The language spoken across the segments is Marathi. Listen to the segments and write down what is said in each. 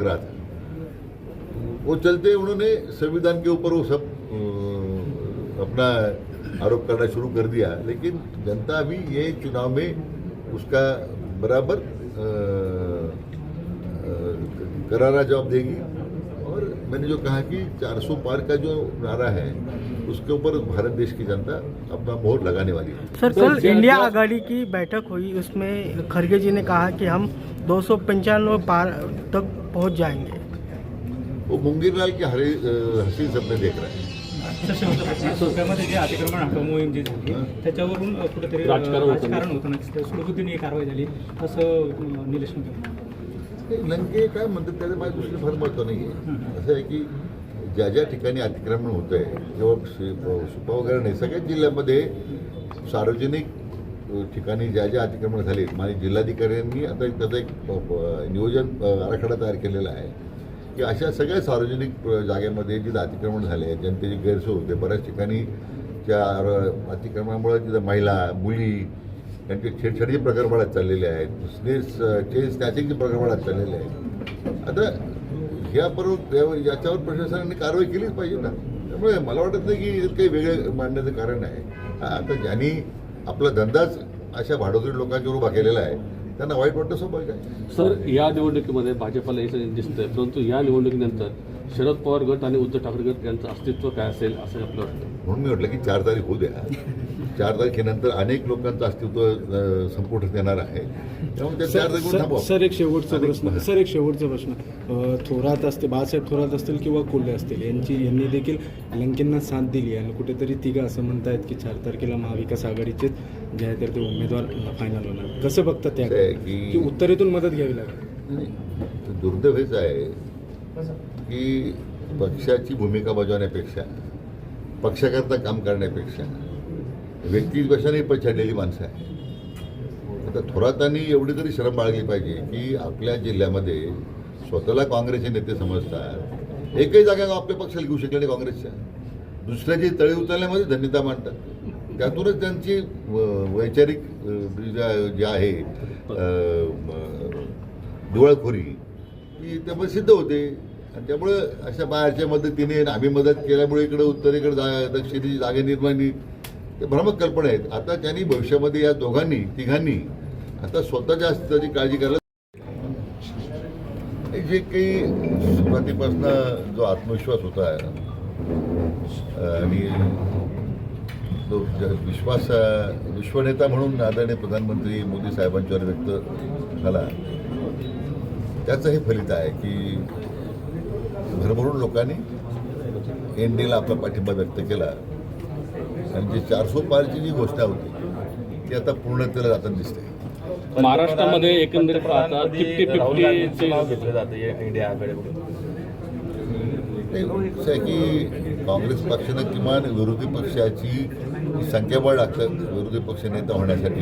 रहा था वो चलते उन्होंने संविधान के ऊपर वो सब अपना आरोप करना शुरू कर दिया। लेकिन जनता अभी ये चुनाव में उसका बराबर करारा जवाब देगी। और मैंने जो कहा कि 400 पार का जो नारा है उसके ऊपर भारत देश की जनता अपना मोहर लगाने वाली है। सर कल क्या- इंडिया आघाड़ी की बैठक हुई उसमें खरगे जी ने कहा कि हम दो सौ पंचानवे पार तक पहुंच जाएंगे। वो मुंगीरलाल की हरे हसीन सपने देख रहे हैं। जे अतिक्रमण हक्क मोहीम जी झाली त्याच्यावरून कुठेतरी राजकारण होतं. ना ही कारवाई झाली असं निलेश लंके काय म्हणतात त्याचं माझ्या दृष्टीने फार महत्त्व नाही आहे असं आहे की ज्या ज्या ठिकाणी अतिक्रमण होतं आहे किंवा सु- सुपा वगैरे नाही सगळ्याच जिल्ह्यामध्ये सार्वजनिक ठिकाणी ज्या ज्या अतिक्रमण झाले माझे जिल्हाधिकाऱ्यांनी आता एक त्याचं एक नियोजन आराखडा तयार केलेला आहे की अशा सगळ्या सार्वजनिक जागेमध्ये जिथं अतिक्रमण झाले त्याची गैरसोय होते बऱ्याच ठिकाणी त्या अ, अतिक्रमणामुळे तिथं महिला मुली त्यांचे छेडछाडीचे प्रकार वाढत चाललेले आहेत स्नेस चेन स्नॅचिंगचे प्रकार वाढत चाललेले आहेत. आता ह्या त्यावर याच्यावर प्रशासनाने कारवाई केलीच पाहिजे ना. त्यामुळे मला वाटत नाही की काही वेगळं मांडण्याचं कारण आहे. आता ज्यांनी आपला धंदाच अशा भाडोत्री लोकांच्यावर उभा केलेला आहे. त्यांना वाईट वाटतं स्वाभाविक आहे सर या निवडणुकीमध्ये भाजपला यश दिसतंय परंतु या निवडणुकीनंतर शरद पवार गट आणि उद्धव ठाकरे गट यांचं अस्तित्व काय असेल असं आपलं वाटतं? म्हणून मी म्हटलं की चार तारीख होऊ द्या. चार तारखेनंतर अनेक लोकांचं अस्तित्व अं, संपुष्टात येणार आहे. त्यामुळे त्या चार सर तारखेवर सर- थांबवा. सर एक शेवटचा प्रश्न सर एक शेवटचा प्रश्न. अ, थोरात असते बाळासाहेब थोरात असतील किंवा कोल्हे असतील यांची यांनी देखील लंकेंना साथ दिली आणि कुठेतरी तिघं असं म्हणतायत की चार तारखेला महाविकास आघाडीचेच जे आहे तर ते उमेदवार फायनल होणार. कसं बघतात त्या असं आहे की- की उत्तरेतून मदत घ्यावी लागेल? नाही, दुर्दैव हेच आहे की पक्षाची भूमिका बजावण्यापेक्षा पक्षाकरता काम करण्यापेक्षा व्यक्तिवशाने पछाडलेली माणसं आहे आता थोरातांनी एवढी तरी श्रम बाळगली पाहिजे की आपल्या जिल्ह्यामध्ये स्वतःला काँग्रेसचे नेते समजतात. एकही जागा आपल्या पक्षाला घेऊ शकले नाही काँग्रेसच्या. दुसऱ्याची तळी उचलण्यामध्ये धन्यता मांडतात. त्यातूनच त्यांची वैचारिक जे आहे दिवाळखोरी ती त्यामुळे सिद्ध होते. आणि त्यामुळं अशा बाहेरच्या मदतीने आम्ही मदत केल्यामुळे इकडे उत्तरेकडे जा दक्षिणी जागे निर्माणी ते भ्रामक कल्पना आहेत. आता त्यांनी भविष्यामध्ये या दोघांनी तिघांनी आता स्वतःच्या अस्तित्वाची काळजी करायला हे जे काही सुरुवातीपासून जो आत्मविश्वास होता आणि जो विश्वास विश्वनेता म्हणून आदरणीय प्रधानमंत्री मोदी साहेबांच्यावर व्यक्त झाला. त्याचं हे फलित आहे की भरभरून लोकांनी एन डीला आपला पाठिंबा व्यक्त केला. आणि जी चारसो पारची जी घोषणा होती ती आता पूर्णतेला जाताना दिसते. महाराष्ट्रामध्ये एकंदरीत पाहता फिफ्टी फिफ्टी नाव घेतलं जातं या इंडिया आघाडीकडून. नाही, असं आहे की काँग्रेस पक्षानं किमान विरोधी पक्षाची संख्याबळ लागतं विरोधी पक्ष नेता होण्यासाठी.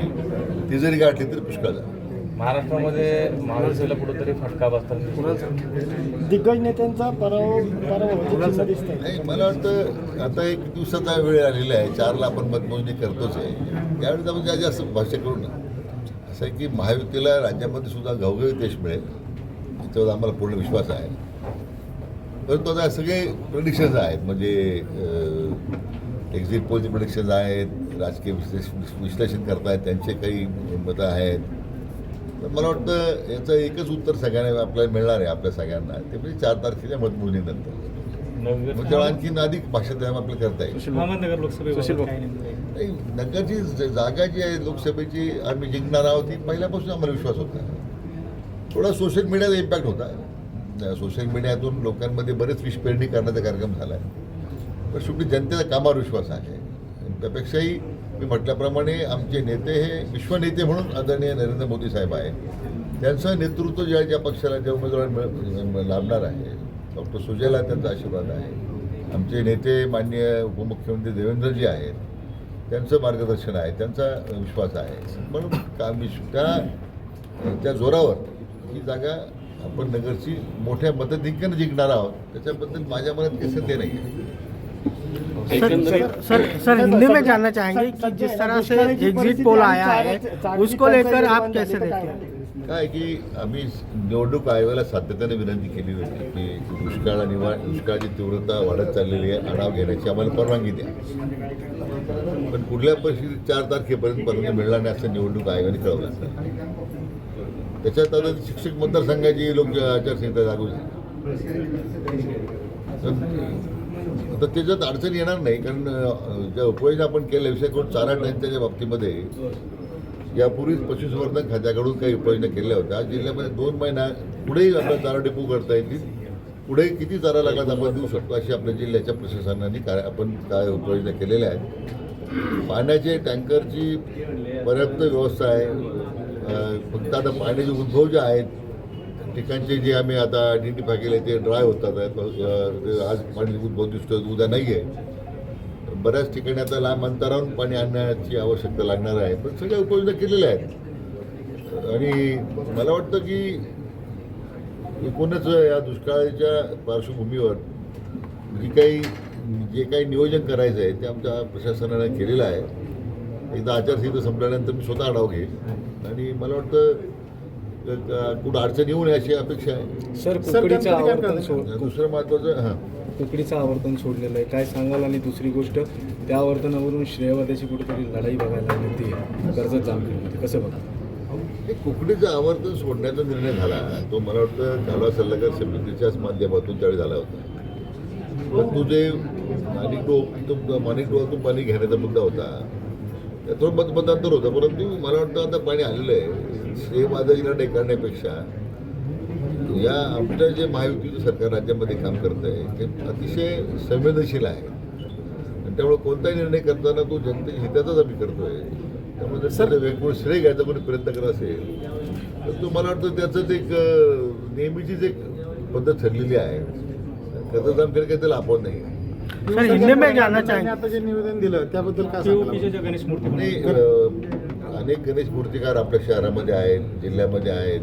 ती जरी गाठली तरी पुष्कळ झालं. महाराष्ट्रामध्ये महाविकासला कुठेतरी फटका बसताना दिग्गज नेत्यांचा पराभव पराभव दिसत नाही मला वाटतं आता एक दिवसाचा वेळ आलेला आहे. चारला आपण मतमोजणी करतोच आहे. त्यावेळेस आपण ज्या जास्त भाष्य करू ना असं आहे की महायुतीला राज्यामध्ये सुद्धा घवघवीत देश मिळेल. याच्यावर आम्हाला पूर्ण विश्वास आहे. परंतु आता सगळे प्रिडिक्शन्स आहेत. म्हणजे एक्झिट पोलचे प्रिडिक्शन्स आहेत राजकीय विश्लेष विश्लेषण करतायत त्यांचे काही मतं आहेत. तर मला वाटतं याचं एकच उत्तर सगळ्यांना आपल्याला मिळणार आहे आपल्या सगळ्यांना. ते म्हणजे चार तारखेच्या मतमोजणीनंतर. तेव्हा आणखीन अधिक भाषा त्यामुळे आपल्याला करता येईल. नगरची जागा जी आहे लोकसभेची आम्ही जिंकणार आहोत ही पहिल्यापासून आम्हाला विश्वास होता. थोडा सोशल मीडियाचा इम्पॅक्ट होता. सोशल मीडियातून लोकांमध्ये बरेच विषपेरणी करण्याचा कार्यक्रम झाला आहे पण शेवटी जनतेचा कामावर विश्वास आहे. त्यापेक्षाही मी म्हटल्याप्रमाणे आमचे नेते हे विश्वनेते म्हणून आदरणीय नरेंद्र मोदी साहेब आहेत. त्यांचं नेतृत्व ज्या ज्या पक्षाला ज्या उमेदवार मिळ- लाभणार आहे डॉक्टर सुजयला त्यांचा आशीर्वाद आहे. आमचे नेते माननीय उपमुख्यमंत्री देवेंद्रजी आहेत. त्यांचं मार्गदर्शन आहे त्यांचा विश्वास आहे. म्हणून का विश्व त्या त्या जोरावर ही जागा आपण नगरची मोठ्या मताधिक्यानं जिंकणार आहोत. त्याच्याबद्दल माझ्या मनात काही संदेह नाही आहे. सर सर हिंदी में जानना चाहेंगे कि जिस तरह से एग्जिट पोल आया है उसको लेकर आप कैसे देखते हैं? काय की आम्ही निवडणूक आयोगाला सातत्याने विनंती केली होती की दुष्काळ आणि दुष्काळाची तीव्रता वाढत चाललेली आहे आढावा घेण्याची आम्हाला परवानगी द्या. पण कुठल्या परिस्थितीत चार तारखेपर्यंत परवानगी मिळणार नाही असं निवडणूक आयोगाने कळवलं. त्याच्यात आता शिक्षक मतदारसंघाची लोक आचारसंहिता लागू तर त्याच्यात अडचण येणार नाही कारण ज्या उपाययोजना आपण केल्या विषय करून चारा टँकच्या बाबतीमध्ये यापूर्वीच पशुसंवर्धन खात्याकडून काही उपाययोजना केल्या होत्या. जिल्ह्यामध्ये दोन महिना पुढेही आपल्या चारा डेपो करता येतील. पुढे किती चारा लागला आपण देऊ शकतो अशी आपल्या जिल्ह्याच्या प्रशासनाने काय आपण काय उपाययोजना केलेल्या आहेत. पाण्याचे टँकरची पर्याप्त व्यवस्था आहे. फक्त आता पाण्याचे उद्भव जे आहेत ठिकाणचे जे आम्ही आता आयडेंटिफाय केले ते ड्राय होतात. ते आज पाणी उद्भव दिसतोय उद्या नाही आहे बऱ्याच ठिकाणी आता लांब अंतरावरून पाणी आणण्याची आवश्यकता लागणार आहे. पण सगळ्या उपाययोजना केलेल्या आहेत. आणि मला वाटतं की एकूणच या दुष्काळाच्या पार्श्वभूमीवर जी काही जे काही नियोजन करायचं आहे ते आमच्या प्रशासनाने केलेलं आहे. एकदा आचारसंहिता संपल्यानंतर मी स्वतः आढावा घेईन. आणि मला वाटतं कुठं अडचण येऊ नये अशी अपेक्षा आहे. सर कुकडीचं आवर्तन सोड दुसरं महत्त्वाचं हां. कुकडीचं आवर्तन सोडलेलं आहे. काय सांगाल आणि दुसरी गोष्ट त्या आवर्तनावरून श्रेयवादाची कुठेतरी लढाई बघायला मिळते. कर्जत जामखेडमध्ये. कसं बघा? हे कुकडीचं आवर्तन सोडण्याचा निर्णय झाला. तो मला वाटतं झाला सल्लागार समितीच्याच माध्यमातून त्यावेळी झाला होता. पण तो जे माणिक डो माणिक डोहातून पाणी घेण्याचा मुद्दा होता थोडं मत मतांतर होतं परंतु मला वाटतं आता पाणी आलेलं आहे. श्रेयवादाची लढाई करण्यापेक्षा या आमचं जे महायुतीचं सरकार राज्यामध्ये काम करत आहे ते अतिशय संवेदनशील आहे. आणि त्यामुळे कोणताही निर्णय करताना तो जनते हिताचाच आम्ही करतोय. त्यामुळे त्याचं वेगवेगळं श्रेय घ्यायचा कोणी प्रयत्न करत असेल तर तो मला वाटतं त्याचंच एक नेहमीचीच एक पद्धत ठरलेली आहे. कसं जाम काही त्याला आपण नाही. सर हिंदी में जानना चाहेंगे आता जे निवेदन दिलं त्याबद्दल काय सांगाल गणेश मूर्ती अं, अनेक गणेश मूर्तिकार आपल्या शहरामध्ये आहेत जिल्ह्यामध्ये आहेत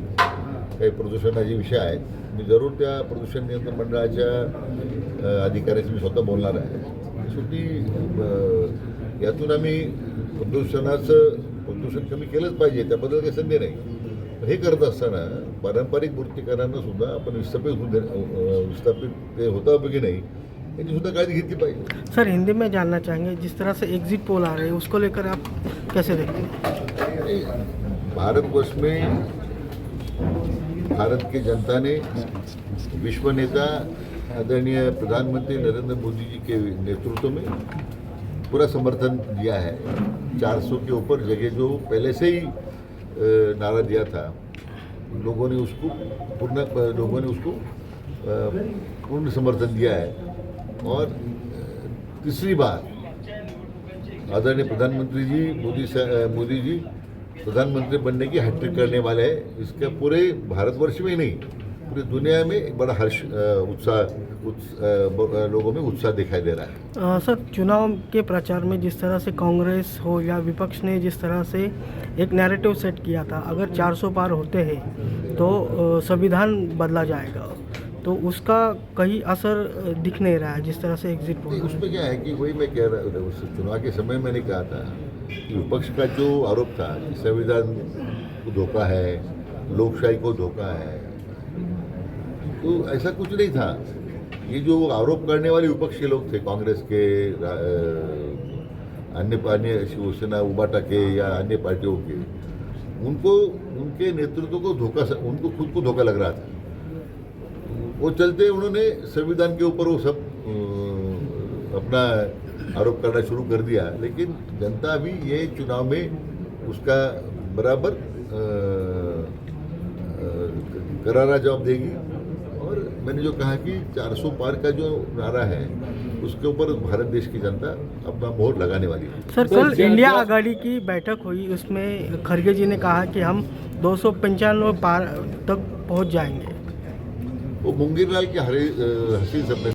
काही प्रदूषणाचे विषय आहेत. मी जरूर त्या प्रदूषण नियंत्रण मंडळाच्या अं, अधिकाऱ्याशी मी स्वतः बोलणार आहे. शेवटी अं, यातून आम्ही प्रदूषणाचं प्रदूषण कमी केलंच पाहिजे त्याबद्दल काही संधी नाही. हे करत असताना पारंपरिक मूर्तिकारांना सुद्धा आपण विस्थापित होऊ दे अं, विस्थापित ते होता की नाही. याची सुद्धा काळजी घेतली पाहिजे सर हिंदी में जानना चाहेंगे जिस तरह से एग्जिट पोल आ रहे हैं उसको लेकर आप कैसे देखते हैं? भारतवर्ष में भारत की जनता ने विश्व नेता आदरणीय प्रधानमंत्री नरेंद्र मोदी जी के नेतृत्व में पूरा समर्थन दिया है। 400 के ऊपर जगह जो पहले से ही नारा दिया था लोगों ने उसको पूर्ण लोगों ने उसको पूर्ण समर्थन दिया है। और तीसरी बार आदरणीय प्रधानमंत्री जी मोदी मोदी जी प्रधानमंत्री बनने की हैट्रिक करने वाले हैं। इसका पूरे भारतवर्ष में ही नहीं पूरी दुनिया में एक बड़ा हर्ष उत्साह उत्स- लोगों में उत्साह दिखाई दे रहा है। अ, सर चुनाव के प्रचार में जिस तरह से कांग्रेस हो या विपक्ष ने जिस तरह से एक नैरेटिव सेट किया था अगर 400 पार होते हैं तो संविधान बदला जाएगा। तो उसका कहीं असर दिख नहीं रहा है जिस तरह से एग्जिट पोल उसमें क्या है कि वही मैं कह रहा उस चुनाव के समय मैंने कहा था कि विपक्ष का जो आरोप था कि संविधान को धोखा है लोकशाही को धोखा है तो ऐसा कुछ नहीं था। ये जो आरोप करने वाले विपक्षी लोग थे कांग्रेस के अन्य अन्य शिवसेना उबाटा के या अन्य पार्टियों के उनको उनके नेतृत्व को धोखा उनको खुद को धोखा लग रहा था। वो चलते उन्होंने संविधान के ऊपर वो सब अपना आरोप करना शुरू कर दिया लेकिन जनता भी ये चुनाव में उसका बराबर करारा जवाब देगी। और मैंने जो कहा कि 400 पार का जो नारा है उसके ऊपर भारत देश की जनता अपना मोहर लगाने वाली है। सर कल इंडिया आघाड़ी की बैठक हुई उसमें खड़गे जी ने कहा कि हम दो सौ पंचानवे पार तक पहुँच जाएँगे। वो मुंगेर लाल के हरे अ, हसीन